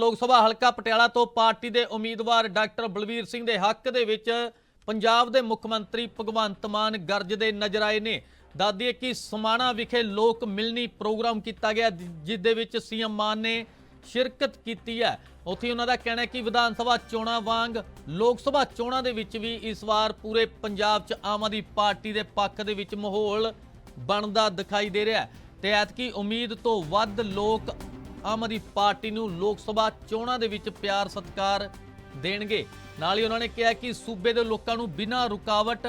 ਲੋਕ ਸਭਾ ਹਲਕਾ ਪਟਿਆਲਾ ਤੋਂ ਪਾਰਟੀ ਦੇ ਉਮੀਦਵਾਰ ਡਾਕਟਰ ਬਲਵੀਰ ਸਿੰਘ ਦੇ ਹੱਕ ਦੇ ਵਿੱਚ ਪੰਜਾਬ ਦੇ ਮੁੱਖ ਮੰਤਰੀ ਭਗਵੰਤ ਮਾਨ ਗਰਜਦੇ ਨਜ਼ਰ ਆਏ ਨੇ। ਦਾਦੀਏ ਕਿ ਸਮਾਣਾ ਵਿਖੇ ਲੋਕ ਮਿਲਣੀ ਪ੍ਰੋਗਰਾਮ ਕੀਤਾ ਗਿਆ ਜਿਸ ਦੇ ਵਿੱਚ ਸੀਐਮ ਮਾਨ ਨੇ ਸ਼ਿਰਕਤ ਕੀਤੀ ਹੈ। ਉੱਥੇ ਉਹਨਾਂ ਦਾ ਕਹਿਣਾ ਹੈ ਕਿ ਵਿਧਾਨ ਸਭਾ ਚੋਣਾਂ ਵਾਂਗ ਲੋਕ ਸਭਾ ਚੋਣਾਂ ਦੇ ਵਿੱਚ ਵੀ ਇਸ ਵਾਰ ਪੂਰੇ ਪੰਜਾਬ 'ਚ ਆਮ ਆਦਮੀ ਪਾਰਟੀ ਦੇ ਪੱਖ ਦੇ ਵਿੱਚ ਮਾਹੌਲ ਬਣਦਾ ਦਿਖਾਈ ਦੇ ਰਿਹਾ ਹੈ। ਤੇ ਐਤਕੀ ਉਮੀਦ ਤੋਂ ਵੱਧ ਲੋਕ ਆਮ ਆਦਮੀ ਪਾਰਟੀ ਨੂੰ ਲੋਕ ਸਭਾ ਚੋਣਾਂ ਦੇ ਵਿੱਚ ਪਿਆਰ ਸਤਿਕਾਰ ਦੇਣਗੇ। ਨਾਲ ਹੀ ਉਹਨਾਂ ਨੇ ਕਿਹਾ ਕਿ ਸੂਬੇ ਦੇ ਲੋਕਾਂ ਨੂੰ ਬਿਨਾਂ ਰੁਕਾਵਟ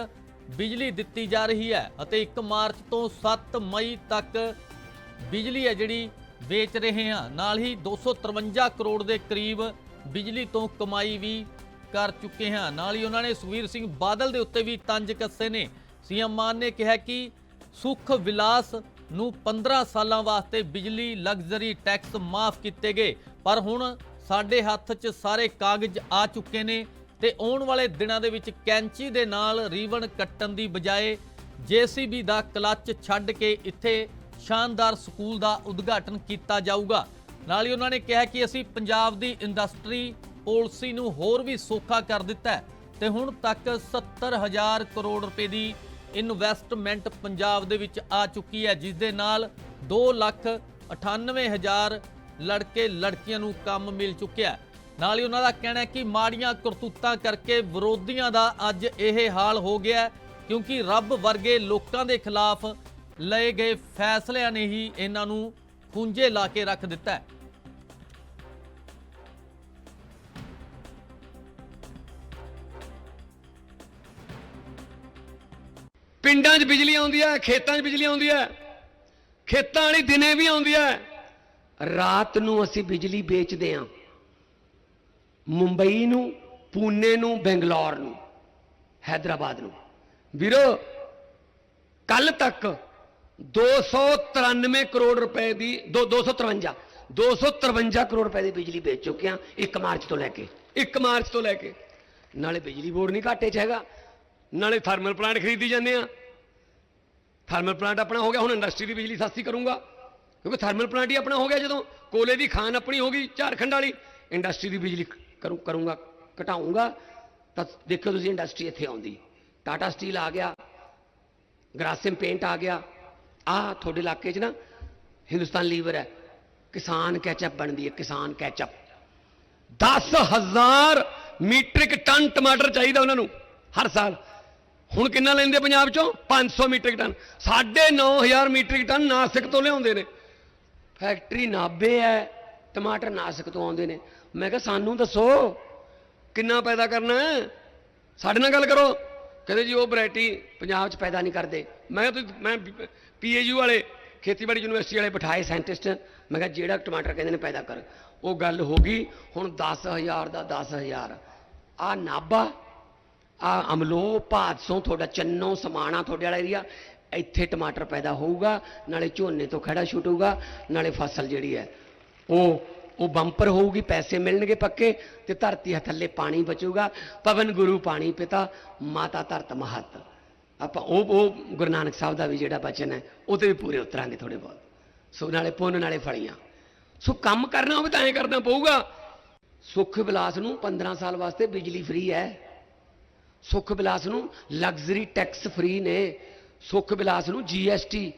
ਬਿਜਲੀ ਦਿੱਤੀ ਜਾ ਰਹੀ ਹੈ ਅਤੇ 1 ਮਾਰਚ ਤੋਂ 7 ਮਈ ਤੱਕ ਬਿਜਲੀ ਹੈ ਜਿਹੜੀ ਵੇਚ ਰਹੇ ਹਾਂ। ਨਾਲ ਹੀ 253 ਕਰੋੜ ਦੇ ਕਰੀਬ ਬਿਜਲੀ ਤੋਂ ਕਮਾਈ ਵੀ ਕਰ ਚੁੱਕੇ ਹਾਂ। ਨਾਲ ਹੀ ਉਹਨਾਂ ਨੇ ਸੁਖਵੀਰ ਸਿੰਘ ਬਾਦਲ ਦੇ ਉੱਤੇ ਵੀ ਤੰਜ ਕੱਸੇ ਨੇ। ਸੀਐਮ ਮਾਨ ਨੇ ਕਿਹਾ ਕਿ ਸੁਖ ਵਿਲਾਸ ਨੂੰ 15 ਸਾਲਾਂ ਵਾਸਤੇ ਬਿਜਲੀ, ਲਗਜ਼ਰੀ, ਟੈਕਸ ਮਾਫ ਕੀਤੇ ਗਏ। ਪਰ ਹੁਣ ਸਾਡੇ ਹੱਥ 'ਚ ਸਾਰੇ ਕਾਗਜ਼ ਆ ਚੁੱਕੇ ਨੇ ਤੇ ਆਉਣ ਵਾਲੇ ਦਿਨਾਂ ਦੇ ਵਿੱਚ ਕੈਂਚੀ ਦੇ ਨਾਲ ਰੀਵਨ ਕੱਟਣ ਦੀ ਬਜਾਏ ਜੀਸੀਬੀ ਦਾ ਕਲੱਚ ਛੱਡ ਕੇ ਇੱਥੇ ਸ਼ਾਨਦਾਰ ਸਕੂਲ ਦਾ ਉਦਘਾਟਨ ਕੀਤਾ ਜਾਊਗਾ। ਨਾਲ ਹੀ ਉਹਨਾਂ ਨੇ ਕਿਹਾ ਕਿ ਅਸੀਂ ਪੰਜਾਬ ਦੀ ਇੰਡਸਟਰੀ ਪਾਲਿਸੀ ਨੂੰ ਹੋਰ ਵੀ ਸੌਖਾ ਕਰ ਦਿੱਤਾ ਹੈ ਤੇ ਹੁਣ ਤੱਕ 70000 ਕਰੋੜ ਰੁਪਏ ਦੀ ਇਨਵੈਸਟਮੈਂਟ ਪੰਜਾਬ ਦੇ ਵਿੱਚ ਆ ਚੁੱਕੀ ਹੈ, ਜਿਸ ਦੇ ਨਾਲ 2 ਲੱਖ 98000 ਲੜਕੇ ਲੜਕੀਆਂ ਨੂੰ ਕੰਮ ਮਿਲ ਚੁੱਕਿਆ ਨਾਲ ਹੀ ਉਹਨਾਂ ਦਾ ਕਹਿਣਾ ਹੈ ਕਿ ਮਾੜੀਆਂ ਕਰਤੂਤਾਂ ਕਰਕੇ ਵਿਰੋਧੀਆਂ ਦਾ ਅੱਜ ਇਹ ਹਾਲ ਹੋ ਗਿਆ ਕਿਉਂਕਿ ਰੱਬ ਵਰਗੇ ਲੋਕਾਂ ਦੇ ਖਿਲਾਫ ਲਏ ਗਏ ਫੈਸਲਿਆਂ ਨੇ ਹੀ ਇਹਨਾਂ ਨੂੰ ਖੁੰਝੇ ਲਾ ਕੇ ਰੱਖ ਦਿੱਤਾ ਹੈ। ਪਿੰਡਾਂ 'ਚ ਬਿਜਲੀ ਆਉਂਦੀ ਹੈ, ਖੇਤਾਂ 'ਚ ਬਿਜਲੀ ਆਉਂਦੀ ਹੈ, ਖੇਤਾਂ ਵਾਲੀ ਦਿਨੇ ਵੀ ਆਉਂਦੀ ਹੈ। ਰਾਤ ਨੂੰ ਅਸੀਂ ਬਿਜਲੀ ਵੇਚਦੇ ਹਾਂ। ਮੁੰਬਈ ਨੂੰ, ਪੂਨੇ ਨੂੰ, ਬੰਗਲੌਰ ਨੂੰ ਹైదరాబాద్ ਨੂੰ। ਵੀਰੋ ਕੱਲ ਤੱਕ 293 ਕਰੋੜ ਰੁਪਏ ਦੀ 253 253 ਕਰੋੜ ਰੁਪਏ ਦੀ ਬਿਜਲੀ ਵੇਚ ਚੁੱਕੇ ਆ 1 ਮਾਰਚ ਤੋਂ ਲੈ ਕੇ। 1 ਮਾਰਚ ਤੋਂ ਲੈ ਕੇ। ਨਾਲੇ ਬਿਜਲੀ ਬੋਰਡ ਨਹੀਂ ਘਾਟੇ 'ਚ ਹੈਗਾ। ਨਾਲੇ ਥਰਮਲ ਪਲਾਂਟ ਖਰੀਦੀ ਜਾਂਦੇ ਆ ਥਰਮਲ ਪਲਾਂਟ ਆਪਣਾ ਹੋ ਗਿਆ, ਹੁਣ ਇੰਡਸਟਰੀ ਦੀ ਬਿਜਲੀ ਸਸਤੀ ਕਰੂੰਗਾ। ਕਿਉਂਕਿ ਥਰਮਲ ਪਲਾਂਟ ਹੀ ਆਪਣਾ ਹੋ ਗਿਆ ਜਦੋਂ ਕੋਲੇ ਦੀ ਖਾਨ ਆਪਣੀ ਹੋ ਗਈ, ਝਾਰਖੰਡ ਵਾਲੀ। ਇੰਡਸਟਰੀ ਦੀ ਬਿਜਲੀ ਕਰੂ, ਕਰੂੰਗਾ ਘਟਾਊਂਗਾ ਤਾਂ ਦੇਖੋ ਤੁਸੀਂ ਇੰਡਸਟਰੀ ਇੱਥੇ ਆਉਂਦੀ। ਟਾਟਾ ਸਟੀਲ ਆ ਗਿਆ, ਗ੍ਰਾਸਿਮ ਪੇਂਟ ਆ ਗਿਆ। ਆ ਤੁਹਾਡੇ ਇਲਾਕੇ 'ਚ ਨਾ ਹਿੰਦੁਸਤਾਨ ਲੀਵਰ ਹੈ। ਕਿਸਾਨ ਕੈਚਅਪ ਬਣਦੀ ਹੈ, ਕਿਸਾਨ ਕੈਚਅਪ। 10000 ਮੀਟ੍ਰਿਕ ਟਨ ਟਮਾਟਰ ਚਾਹੀਦਾ ਉਹਨਾਂ ਨੂੰ, ਹਰ ਸਾਲ। ਹੁਣ ਕਿੰਨਾ ਲੈਂਦੇ ਪੰਜਾਬ ਚੋਂ? 500 metric ton. 9500 metric ton Nashik ਤੋਂ ਲਿਆਉਂਦੇ ਨੇ। ਫੈਕਟਰੀ ਨਾਬੇ ਹੈ ਟਮਾਟਰ ਨਾਸਿਕ ਤੋਂ ਆਉਂਦੇ ਨੇ। ਮੈਂ ਕਿਹਾ, ਸਾਨੂੰ ਦੱਸੋ, ਕਿੰਨਾ ਪੈਦਾ ਕਰਨਾ ਸਾਡੇ ਨਾਲ ਗੱਲ ਕਰੋ। ਕਹਿੰਦੇ ਜੀ, ਉਹ ਵੈਰਾਈਟੀ ਪੰਜਾਬ 'ਚ ਪੈਦਾ ਨਹੀਂ ਕਰਦੇ। ਮੈਂ ਕਿਹਾ, ਤੁਸੀਂ, ਮੈਂ ਪੀਏਯੂ ਵਾਲੇ, ਖੇਤੀਬਾੜੀ ਯੂਨੀਵਰਸਿਟੀ ਵਾਲੇ ਬਿਠਾਏ ਸਾਇੰਟਿਸਟ। ਮੈਂ ਕਿਹਾ, ਜਿਹੜਾ ਟਮਾਟਰ ਕਹਿੰਦੇ ਨੇ ਪੈਦਾ ਕਰ। ਉਹ ਗੱਲ ਹੋ ਗਈ। ਹੁਣ 10000 ਦਾ 10000 ਆ ਨਾਬਾ ਆ ਅਮਲੋਹ ਭਾਦਸੋਂ ਤੁਹਾਡਾ, ਚੰਨੋ ਸਮਾਣਾ ਤੁਹਾਡੇ ਵਾਲਾ ਏਰੀਆ ਇੱਥੇ ਟਮਾਟਰ ਪੈਦਾ ਹੋਊਗਾ, ਨਾਲੇ ਝੋਨੇ ਤੋਂ ਖੜਾ ਛੁੱਟੂਗਾ ਨਾਲੇ ਫਸਲ ਜਿਹੜੀ ਹੈ, ਉਹ ਉਹ ਬੰਪਰ ਹੋਊਗੀ, ਪੈਸੇ ਮਿਲਣਗੇ ਪੱਕੇ, ਤੇ ਧਰਤੀ ਥੱਲੇ ਪਾਣੀ ਬਚੂਗਾ, ਪਵਨ ਗੁਰੂ ਪਾਣੀ ਪਿਤਾ, ਮਾਤਾ ਧਰਤ ਮਹਤ। ਆਪਾਂ ਉਹ ਉਹ ਗੁਰੂ ਨਾਨਕ ਸਾਹਿਬ ਦਾ ਵੀ ਜਿਹੜਾ ਬਚਨ ਹੈ ਉਹ ਤੇ ਵੀ ਪੂਰੇ ਉਤਰਾਂਗੇ ਥੋੜੇ ਬਹੁਤ। ਸੋ ਨਾਲੇ ਪੁੰਨ, ਨਾਲੇ ਫਲੀਆਂ। ਸੋ ਕੰਮ ਕਰਨਾ ਹੋਵੇ ਤਾਂ ਐਂ ਕਰਨਾ ਪਊਗਾ। ਸੁੱਖ ਵਿਲਾਸ ਨੂੰ 15 ਸਾਲ ਵਾਸਤੇ ਬਿਜਲੀ ਫ੍ਰੀ ਹੈ। ਸੁੱਖ ਵਿਲਾਸ ਨੂੰ ਲਗਜ਼ਰੀ ਟੈਕਸ ਫ੍ਰੀ ਨੇ। ਸੁੱਖ ਵਿਲਾਸ ਨੂੰ ਜੀਐਸਟੀ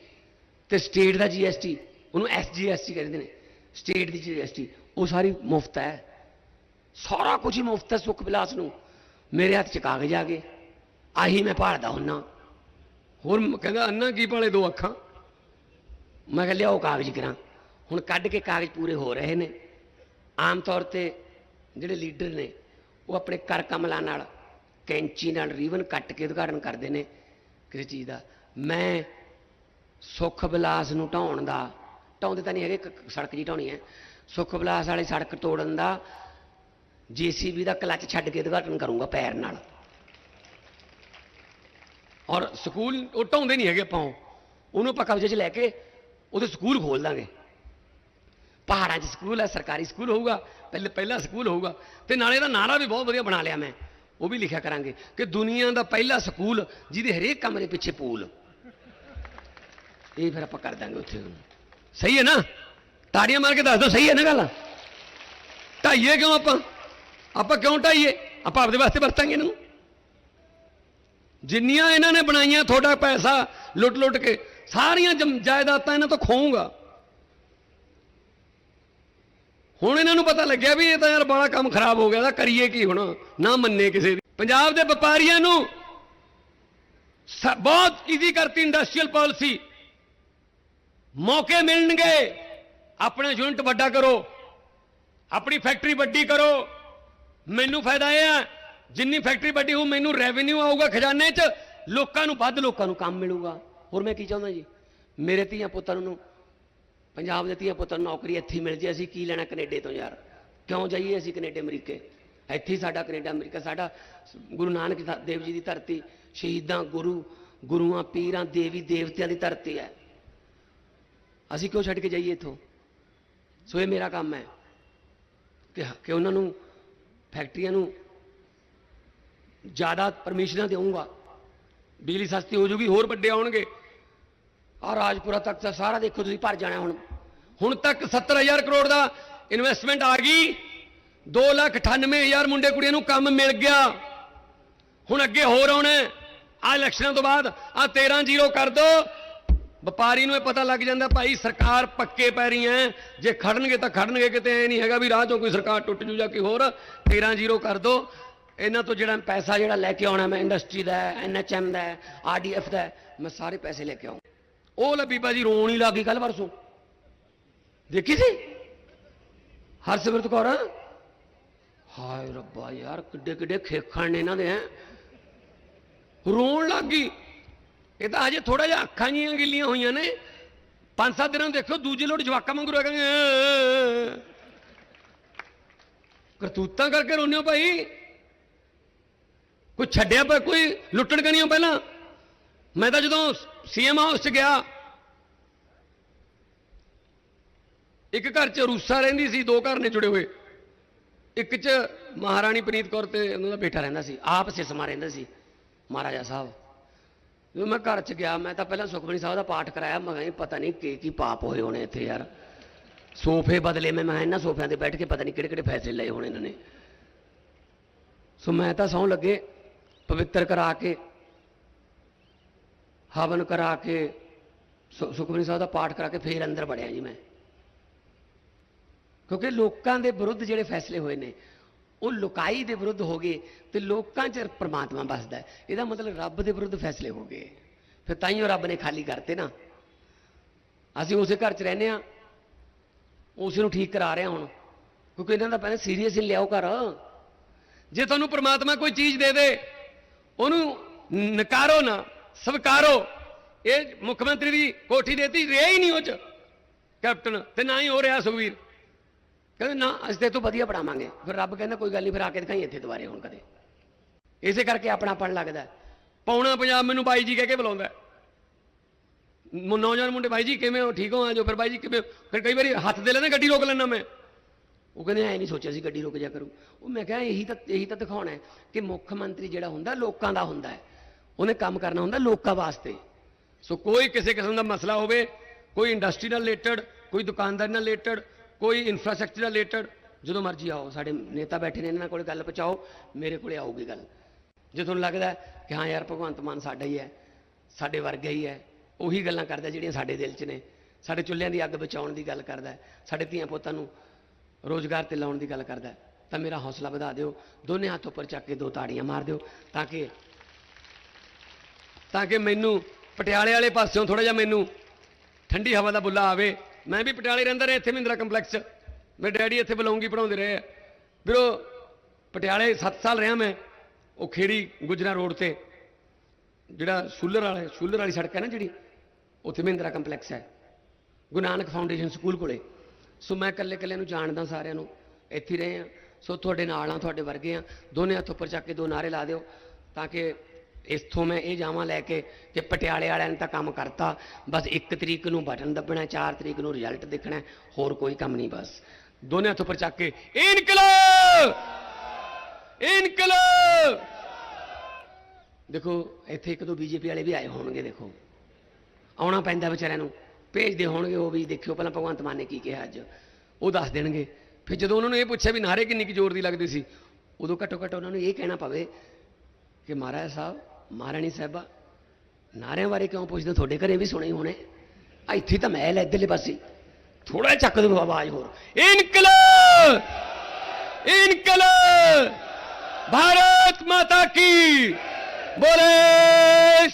ਤੇ ਸਟੇਟ ਦਾ ਜੀਐਸਟੀ ਉਹਨੂੰ ਐਸਜੀਐਸਟੀ ਕਹਿੰਦੇ ਨੇ। ਸਟੇਟ ਦੀ ਜੀਐਸਟੀ ਉਹ ਸਾਰੀ ਮੁਫਤ ਹੈ। ਸਾਰਾ ਕੁਝ ਹੀ ਮੁਫਤ ਹੈ ਸੁੱਖ ਵਿਲਾਸ ਨੂੰ। ਮੇਰੇ ਹੱਥ 'ਚ ਕਾਗਜ਼ ਆ ਗਏ। ਆਹੀ ਮੈਂ ਭਾਲਦਾ ਹੁੰਨਾ। ਹੋਰ ਮ- ਕਹਿੰਦਾ, ਅੰਨਾ ਕੀ ਭਾਲੇ ਦੋ ਅੱਖਾਂ? ਮੈਂ ਕਿਹਾ, ਲਿਆਓ ਕਾਗਜ਼ ਕਰਾਂ। ਹੁਣ ਕੱਢ ਕੇ ਕਾਗਜ਼ ਪੂਰੇ ਹੋ ਰਹੇ ਨੇ। ਆਮ ਤੌਰ ਤੇ ਜਿਹੜੇ ਲੀਡਰ ਨੇ, ਉਹ ਆਪਣੇ ਕਰ ਕਮਲਾਂ ਨਾਲ ਕੈਂਚੀ ਨਾਲ ਰੀਵਨ ਕੱਟ ਕੇ ਉਦਘਾਟਨ ਕਰਦੇ ਨੇ ਕਿਸੇ ਚੀਜ਼ ਦਾ। ਮੈਂ ਸੁੱਖ ਵਿਲਾਸ ਨੂੰ ਢਾਉਣ ਦਾ, ਢਾਉਂਦੇ ਤਾਂ ਨਹੀਂ ਹੈਗੇ ਸੜਕ ਜੀ ਢਾਉਣੀ ਹੈ। ਸੁੱਖ ਵਿਲਾਸ ਵਾਲੀ ਸੜਕ ਤੋੜਨ ਦਾ, ਜੀਸੀਬੀ ਦਾ ਕਲੱਚ ਛੱਡ ਕੇ ਉਦਘਾਟਨ ਕਰੂੰਗਾ ਪੈਰ ਨਾਲ। ਔਰ ਸਕੂਲ, ਉਹ ਢਾਉਂਦੇ ਨਹੀਂ ਹੈਗੇ ਆਪਾਂ ਉਹਨੂੰ ਆਪਾਂ ਕਬਜ਼ੇ 'ਚ ਲੈ ਕੇ ਉਹਦੇ ਸਕੂਲ ਖੋਲ ਦਾਂਗੇ। ਪਹਾੜਾਂ 'ਚ ਸਕੂਲ ਹੈ, ਸਰਕਾਰੀ ਸਕੂਲ ਹੋਊਗਾ ਪਹਿਲੇ ਪਹਿਲਾ ਸਕੂਲ ਹੋਊਗਾ। ਤੇ ਨਾਲੇ ਇਹਦਾ ਨਾਰਾ ਵੀ ਬਹੁਤ ਵਧੀਆ ਬਣਾ ਲਿਆ ਮੈਂ। ਉਹ ਵੀ ਲਿਖਿਆ ਕਰਾਂਗੇ ਕਿ ਦੁਨੀਆ ਦਾ ਪਹਿਲਾ ਸਕੂਲ ਜਿਹਦੇ ਹਰੇਕ ਕਮਰੇ ਪਿੱਛੇ ਪੂਲ। ਇਹ ਫਿਰ ਆਪਾਂ ਕਰ ਦਾਂਗੇ ਉੱਥੇ। ਸਹੀ ਹੈ ਨਾ? ਤਾੜੀਆਂ ਮਾਰ ਕੇ ਦੱਸ ਦਿਓ, ਸਹੀ ਹੈ ਨਾ ਗੱਲ? ਢਾਈਏ ਕਿਉਂ ਆਪਾਂ? ਆਪਾਂ ਕਿਉਂ ਢਾਈਏ? ਆਪਾਂ ਆਪਦੇ ਵਾਸਤੇ ਵਰਤਾਂਗੇ ਇਹਨੂੰ? ਜਿੰਨੀਆਂ ਇਹਨਾਂ ਨੇ ਬਣਾਈਆਂ ਤੁਹਾਡਾ ਪੈਸਾ ਲੁੱਟ ਲੁੱਟ ਕੇ, ਸਾਰੀਆਂ ਜਮ- ਜਾਇਦਾਦਾਂ ਇਹਨਾਂ ਤੋਂ ਖੋਊਗਾ। ਹੁਣ ਇਹਨਾਂ ਨੂੰ ਪਤਾ ਲੱਗਿਆ ਵੀ ਇਹ ਤਾਂ ਯਾਰ ਬੜਾ ਕੰਮ ਖਰਾਬ ਹੋ ਗਿਆ ਦਾ ਕਰੀਏ ਕੀ ਹੁਣ? ਨਾ ਮੰਨੇ ਕਿਸੇ ਦੀ। ਪੰਜਾਬ ਦੇ ਵਪਾਰੀਆਂ ਨੂੰ ਬਹੁਤ ਈਜ਼ੀ ਕਰਤੀ ਇੰਡਸਟਰੀਅਲ ਪਾਲਿਸੀ ਮੌਕੇ ਮਿਲਣਗੇ। ਆਪਣਾ ਯੂਨਿਟ ਵੱਡਾ ਕਰੋ। ਆਪਣੀ ਫੈਕਟਰੀ ਵੱਡੀ ਕਰੋ। ਮੈਨੂੰ ਫਾਇਦਾ ਇਹ ਹੈ ਜਿੰਨੀ ਫੈਕਟਰੀ ਵੱਡੀ ਹੋ ਮੈਨੂੰ ਰੈਵਨਿਊ ਆਊਗਾ ਖਜ਼ਾਨੇ 'ਚ। ਲੋਕਾਂ ਨੂੰ, ਵੱਧ ਲੋਕਾਂ ਨੂੰ ਕੰਮ ਮਿਲੂਗਾ। ਹੋਰ ਮੈਂ ਕੀ ਚਾਹੁੰਦਾ ਜੀ? ਮੇਰੇ ਧੀਆਂ ਪੁੱਤਰਾਂ ਨੂੰ ਪੰਜਾਬ ਦੇ ਧੀਆਂ ਪੁੱਤਾਂ ਨੂੰ ਨੌਕਰੀ ਇੱਥੇ ਮਿਲ ਜੇ, ਅਸੀਂ ਕੀ ਲੈਣਾ ਕੈਨੇਡਾ ਤੋਂ ਯਾਰ? ਕਿਉਂ ਜਾਈਏ ਅਸੀਂ ਕੈਨੇਡਾ, ਅਮਰੀਕੇ? ਇੱਥੇ ਸਾਡਾ ਕੈਨੇਡਾ, ਅਮਰੀਕਾ, ਸਾਡਾ ਗੁਰੂ ਨਾਨਕ ਦੇਵ ਜੀ ਦੀ ਧਰਤੀ, ਸ਼ਹੀਦਾਂ, ਗੁਰੂ, ਗੁਰੂਆਂ, ਪੀਰਾਂ, ਦੇਵੀ, ਦੇਵਤਿਆਂ ਦੀ ਧਰਤੀ ਹੈ। ਅਸੀਂ ਕਿਉਂ ਛੱਡ ਕੇ ਜਾਈਏ ਇੱਥੋਂ? ਸੋ ਇਹ ਮੇਰਾ ਕੰਮ ਹੈ ਕਿ ਕਿ ਉਹਨਾਂ ਨੂੰ, ਫੈਕਟਰੀਆਂ ਨੂੰ ਜ਼ਿਆਦਾ ਪਰਮਿਸ਼ਨਾਂ ਦੇਵਾਂਗਾ ਬਿਜਲੀ ਸਸਤੀ ਹੋ ਜੂਗੀ, ਹੋਰ ਵੱਡੇ ਆਉਣਗੇ। ਆ ਰਾਜਪੁਰਾ ਤੱਕ ਤਾਂ ਸਾਰਾ ਦੇਖੋ ਤੁਸੀਂ ਭਰ ਜਾਣਾ ਹੁਣ। ਹੁਣ ਤੱਕ 70000 ਕਰੋੜ ਦਾ ਇਨਵੈਸਟਮੈਂਟ ਆ ਗਈ। 298000 ਮੁੰਡੇ ਕੁੜੀਆਂ ਨੂੰ ਕੰਮ ਮਿਲ ਗਿਆ। ਹੁਣ ਅੱਗੇ ਹੋਰ ਆਉਣਾ ਆ ਇਲੈਕਸ਼ਨਾਂ ਤੋਂ ਬਾਅਦ ਆ 13 ਜ਼ੀਰੋ ਕਰ ਦੋ। ਵਪਾਰੀ ਨੂੰ ਇਹ ਪਤਾ ਲੱਗ ਜਾਂਦਾ, ਭਾਈ ਸਰਕਾਰ ਪੱਕੇ ਪੈ ਰਹੀ ਹੈ। ਜੇ ਖੜਨਗੇ ਤਾਂ ਖੜਨਗੇ, ਕਿਤੇ ਐ ਨਹੀਂ ਹੈਗਾ ਵੀ ਰਾਹ ਚੋਂ ਕੋਈ ਸਰਕਾਰ ਟੁੱਟ ਜੂ ਜਾਂ ਕੋਈ ਹੋਰ। 13 ਜ਼ੀਰੋ ਕਰ ਦੋ। ਇਹਨਾਂ ਤੋਂ ਜਿਹੜਾ ਪੈਸਾ ਜਿਹੜਾ ਲੈ ਕੇ ਆਉਣਾ ਮੈਂ ਇੰਡਸਟਰੀ ਦਾ ਐਨਐਚਐਮ ਦਾ ਆਰਡੀਐਫ ਦਾ ਮੈਂ ਸਾਰੇ ਪੈਸੇ ਲੈ ਕੇ ਆਉਂ ਉਹ ਲੈ ਬੀਬਾ ਜੀ ਰੋਣ ਹੀ ਲੱਗੀ ਕੱਲ ਪਰਸੋਂ। ਦੇਖੀ ਸੀ? ਹਰਸਿਮਰਤ ਕੌਰ? ਹਾਏ ਰੱਬਾ ਯਾਰ, ਕਿੱਡੇ ਕਿੱਡੇ ਖੇਖਣ ਨੇ ਇਹਨਾਂ ਦੇ, ਹੈ। ਰੋਣ ਲੱਗ ਗਈ। ਇਹ ਤਾਂ ਅਜੇ ਥੋੜਾ ਜਿਹਾ ਅੱਖਾਂ ਜੀਆਂ ਗਿੱਲੀਆਂ ਹੋਈਆਂ ਨੇ। ਪੰਜ ਸੱਤ ਦਿਨਾਂ ਨੂੰ ਦੇਖੋ ਦੂਜੇ ਲੋਟ ਜਵਾਕਾਂ ਵਾਂਗੂ ਰਹਿ ਗਏ। ਕਰਤੂਤਾਂ ਕਰਕੇ ਰੋਨੇ ਹੋ ਭਾਈ। ਕੋਈ ਛੱਡਿਆ ਪਰ ਕੋਈ ਲੁੱਟਣ ਕਣੀਓ ਪਹਿਲਾਂ? ਮੈਂ ਤਾਂ ਜਦੋਂ ਸੀਐਮ ਹਾਊਸ 'ਚ ਗਿਆ, ਇੱਕ ਘਰ 'ਚ ਰੂਸਾ ਰਹਿੰਦੀ ਸੀ, ਦੋ ਘਰ ਨੇ ਜੁੜੇ ਹੋਏ। ਇੱਕ 'ਚ ਮਹਾਰਾਣੀ ਪ੍ਰੀਤ ਕੌਰ ਤੇ ਉਹਨਾਂ ਦਾ ਬੇਟਾ ਰਹਿੰਦਾ ਸੀ, ਆਪ ਸਿਸਮਾ ਰਹਿੰਦਾ ਸੀ, ਮਹਾਰਾਜਾ ਸਾਹਿਬ। ਜਦੋਂ ਮੈਂ ਘਰ 'ਚ ਗਿਆ, ਮੈਂ ਤਾਂ ਪਹਿਲਾਂ ਸੁਖਮਨੀ ਸਾਹਿਬ ਦਾ ਪਾਠ ਕਰਾਇਆ, ਮੈਂ ਕਿਹਾ ਪਤਾ ਨਹੀਂ ਕੀ ਕੀ ਪਾਪ ਹੋਏ ਹੋਣੇ ਇੱਥੇ ਯਾਰ। ਸੋਫੇ ਬਦਲੇ ਮੈਂ ਮੈਂ ਕਿਹਾ ਇਹਨਾਂ ਸੋਫਿਆਂ ਤੇ ਬੈਠ ਕੇ ਪਤਾ ਨਹੀਂ ਕਿਹੜੇ ਕਿਹੜੇ ਫੈਸਲੇ ਲਏ ਹੋਣੇ ਇਹਨਾਂ ਨੇ। ਸੋ ਮੈਂ ਤਾਂ ਸੌਂ ਲੱਗੇ, ਪਵਿੱਤਰ ਕਰਾ ਕੇ ਹਵਨ ਕਰਾ ਕੇ, ਸੁ- ਸੁਖਮਨੀ ਸਾਹਿਬ ਦਾ ਪਾਠ ਕਰਾ ਕੇ ਫੇਰ ਅੰਦਰ ਵੜਿਆ ਜੀ ਮੈਂ। ਕਿਉਂਕਿ ਲੋਕਾਂ ਦੇ ਵਿਰੁੱਧ ਜਿਹੜੇ ਫੈਸਲੇ ਹੋਏ ਨੇ, ਉਹ ਲੁਕਾਈ ਦੇ ਵਿਰੁੱਧ ਹੋ ਗਏ ਤੇ ਲੋਕਾਂ 'ਚ ਪ੍ਰਮਾਤਮਾ ਵੱਸਦਾ ਇਹਦਾ ਮਤਲਬ ਰੱਬ ਦੇ ਵਿਰੁੱਧ ਫੈਸਲੇ ਹੋ ਗਏ। ਫਿਰ ਤਾਂ ਹੀ ਉਹ ਰੱਬ ਨੇ ਖਾਲੀ ਕਰਤੇ ਨਾ। ਅਸੀਂ ਉਸੇ ਘਰ 'ਚ ਰਹਿੰਦੇ ਆ ਉਸ ਨੂੰ ਠੀਕ ਕਰਾ ਰਹੇ ਹੁਣ। ਕਿਉਂਕਿ ਇਹਨਾਂ ਦਾ ਪਹਿਲਾਂ ਸੀਰੀਅਸ ਹੀ ਲਿਆਓ ਘਰ। ਜੇ ਤੁਹਾਨੂੰ ਪ੍ਰਮਾਤਮਾ ਕੋਈ ਚੀਜ਼ ਦੇ ਦੇ, ਉਹਨੂੰ ਨਕਾਰੋ ਨਾ। ਸਵਕਾਰੋ। ਇਹ ਮੁੱਖ ਮੰਤਰੀ ਦੀ ਕੋਠੀ ਦੇਤੀ, ਰਿਹਾ ਹੀ ਨਹੀਂ ਉਹ ਚ। ਕੈਪਟਨ, ਤੇ ਨਾ ਹੀ ਹੋ ਰਿਹਾ ਸੁਖਵੀਰ। ਕਹਿੰਦੇ, ਨਾ, ਅਸੀਂ ਤੇ ਤੋਂ ਵਧੀਆ ਪੜਾਵਾਂਗੇ ਫਿਰ ਰੱਬ ਕਹਿੰਦਾ, ਕੋਈ ਗੱਲ ਨਹੀਂ, ਫਿਰ ਆ ਕੇ ਦਿਖਾਈ ਇੱਥੇ ਦੁਬਾਰੇ ਹੁਣ ਕਦੇ। ਇਸੇ ਕਰਕੇ ਆਪਣਾ ਆਪਣਾਪਣ ਲੱਗਦਾ। ਹੈ। ਪੌਣਾ ਪੰਜਾਬ ਮੈਨੂੰ ਬਾਈ ਜੀ ਕਹਿ ਕੇ ਬੁਲਾਉਂਦਾ। ਨੌਜਵਾਨ ਮੁੰਡੇ, ਬਾਈ ਜੀ, ਕਿਵੇਂ ਹੋ? ਠੀਕ ਹੋ? ਆ ਜੋ ਫਿਰ ਬਾਈ ਜੀ ਕਿਵੇਂ, ਫਿਰ ਕਈ ਵਾਰੀ ਹੱਥ ਦੇ ਲੈਣਾ ਗੱਡੀ ਰੋਕ ਲੈਣਾ ਮੈਂ। ਉਹ ਕਹਿੰਦੇ, ਐ ਨਹੀਂ ਸੋਚਿਆ ਸੀ ਗੱਡੀ ਰੁਕ ਜਾ ਕਰੂ। ਉਹ ਮੈਂ ਕਿਹਾ, ਇਹੀ ਤਾਂ ਇਹੀ ਤਾਂ ਦਿਖਾਉਣਾ ਹੈ ਕਿ ਮੁੱਖ ਮੰਤਰੀ ਜਿਹੜਾ ਹੁੰਦਾ, ਲੋਕਾਂ ਦਾ ਹੁੰਦਾ ਹੈ। ਉਹਨੇ ਕੰਮ ਕਰਨਾ ਹੁੰਦਾ ਲੋਕਾਂ ਵਾਸਤੇ। ਸੋ ਕੋਈ ਕਿਸੇ ਕਿਸਮ ਦਾ ਮਸਲਾ ਹੋਵੇ, ਕੋਈ ਇੰਡਸਟਰੀ ਨਾਲ ਰਿਲੇਟਡ ਕੋਈ ਦੁਕਾਨਦਾਰੀ ਨਾਲ ਰਿਲੇਟਡ ਕੋਈ ਇਨਫਰਾਸਟ੍ਰਕਚਰ ਨਾਲ ਰਿਲੇਟਡ ਜਦੋਂ ਮਰਜ਼ੀ ਆਓ, ਸਾਡੇ ਨੇਤਾ ਬੈਠੇ ਨੇ, ਇਹਨਾਂ ਕੋਲ ਗੱਲ ਪਹੁੰਚਾਓ, ਮੇਰੇ ਕੋਲੇ ਆਊਗੀ ਗੱਲ। ਜੇ ਤੁਹਾਨੂੰ ਲੱਗਦਾ ਕਿ ਹਾਂ ਯਾਰ, ਭਗਵੰਤ ਮਾਨ ਸਾਡਾ ਹੀ ਹੈ, ਸਾਡੇ ਵਰਗਾ ਹੀ ਹੈ, ਉਹੀ ਗੱਲਾਂ ਕਰਦਾ ਜਿਹੜੀਆਂ ਸਾਡੇ ਦਿਲ 'ਚ ਨੇ। ਸਾਡੇ ਚੁੱਲ੍ਹਿਆਂ ਦੀ ਅੱਗ ਬਚਾਉਣ ਦੀ ਗੱਲ ਕਰਦਾ ਸਾਡੇ ਧੀਆਂ ਪੁੱਤਾਂ ਨੂੰ ਰੋਜ਼ਗਾਰ ਤੇ ਲਾਉਣ ਦੀ ਗੱਲ ਕਰਦਾ ਤਾਂ ਮੇਰਾ ਹੌਸਲਾ ਵਧਾ ਦਿਓ, ਦੋਨੇ ਹੱਥ ਉੱਪਰ ਚੱਕ ਕੇ ਦੋ ਤਾੜੀਆਂ ਮਾਰ ਦਿਓ, ਤਾਂ ਕਿ ਤਾਂ ਕਿ ਮੈਨੂੰ ਪਟਿਆਲੇ ਵਾਲੇ ਪਾਸਿਓਂ ਥੋੜਾ ਜਿਹਾ ਮੈਨੂੰ ਠੰਡੀ ਹਵਾ ਦਾ ਬੁੱਲਾ ਆਵੇ। ਮੈਂ ਵੀ ਪਟਿਆਲੇ ਰਹਿੰਦਾ ਰਿਹਾ ਇੱਥੇ ਮਹਿੰਦਰਾ ਕੰਪਲੈਕਸ 'ਚ। ਮੇਰੇ ਡੈਡੀ ਇੱਥੇ ਬਲੌਂਗੀ ਪੜਾਉਂਦੇ ਰਹੇ ਆ। ਫਿਰ ਉਹ ਪਟਿਆਲੇ 7 ਸਾਲ ਰਿਹਾ ਮੈਂ, ਉਹ ਖੇੜੀ ਗੁਜਰਾ ਰੋਡ ਤੇ। ਜਿਹੜਾ ਸ਼ੂਲਰ ਵਾਲਾ, ਸ਼ੂਲਰ ਵਾਲੀ ਸੜਕ ਹੈ ਨਾ ਜਿਹੜੀ, ਉੱਥੇ ਮਹਿੰਦਰਾ ਕੰਪਲੈਕਸ ਹੈ। ਗੁਰੂ ਨਾਨਕ ਫਾਊਂਡੇਸ਼ਨ ਸਕੂਲ ਕੋਲੇ। ਸੋ ਮੈਂ ਇਕੱਲੇ ਇਕੱਲੇ ਨੂੰ ਜਾਣਦਾ ਸਾਰਿਆਂ ਨੂੰ, ਇੱਥੇ ਰਹੇ ਆ। ਸੋ ਤੁਹਾਡੇ ਨਾਲ ਆ, ਤੁਹਾਡੇ ਵਰਗੇ ਆ। ਦੋਨੇ ਹੱਥ ਉੱਪਰ ਚੱਕ ਕੇ ਦੋ ਨਾਰੇ ਲਾ ਦਿਓ, ਤਾਂ ਕਿ ਇਥੋਂ ਮੈਂ ਇਹ ਜਾਵਾਂ ਲੈ ਕੇ ਕਿ ਪਟਿਆਲੇ ਵਾਲਿਆਂ ਨੇ ਤਾਂ ਕੰਮ ਕਰਤਾ। ਬਸ 1 ਤਰੀਕ ਨੂੰ ਬਟਨ ਦੱਬਣਾ 4 ਤਰੀਕ ਨੂੰ ਰਿਜ਼ਲਟ ਦੇਖਣਾ, ਹੋਰ ਕੋਈ ਕੰਮ ਨਹੀਂ ਬਸ। ਦੋਨੇ ਹੱਥ ਉੱਪਰ ਚੱਕ ਕੇ, ਇਨਕਲਾਬ! ਇਨਕਲਾਬ! ਦੇਖੋ, ਇੱਥੇ ਇੱਕ ਦੋ ਬੀਜੇਪੀ ਵਾਲੇ ਵੀ ਆਏ ਹੋਣਗੇ, ਦੇਖੋ। ਆਉਣਾ ਪੈਂਦਾ ਵਿਚਾਰਿਆਂ ਨੂੰ। ਭੇਜਦੇ ਹੋਣਗੇ, ਉਹ ਵੀ ਦੇਖਿਓ, ਪਹਿਲਾਂ ਭਗਵੰਤ ਮਾਨ ਨੇ ਕੀ ਕਿਹਾ ਅੱਜ। ਉਹ ਦੱਸ ਦੇਣਗੇ। ਫਿਰ ਜਦੋਂ ਉਹਨਾਂ ਨੂੰ ਇਹ ਪੁੱਛਿਆ ਵੀ ਨਾਰੇ ਕਿੰਨੀ ਕੁ ਜ਼ੋਰ ਦੀ ਲੱਗਦੀ ਸੀ, ਉਦੋਂ ਘੱਟੋ ਘੱਟ ਉਹਨਾਂ ਨੂੰ ਇਹ ਕਹਿਣਾ ਪਵੇ ਕਿ ਮਹਾਰਾਜ ਸਾਹਿਬ, ਮਹਾਰਾਣੀ ਸਾਹਿਬਾ, ਨਾਰਿਆਂ ਬਾਰੇ ਕਿਉਂ ਪੁੱਛਦੇ ਤੁਹਾਡੇ ਘਰੇ ਵੀ ਸੁਣੇ ਹੋਣੇ। ਆ ਇੱਥੇ ਤਾਂ ਮਹਿਲ ਐ ਇਧਰਲੇ ਪਾਸੇ। ਥੋੜਾ ਚੱਕ ਦਿਓ ਆਵਾਜ਼ ਹੋਰ। ਇਨਕਲਾਬ! ਇਨਕਲਾਬ! ਭਾਰਤ ਮਾਤਾ ਕੀ! ਬੋਲੇ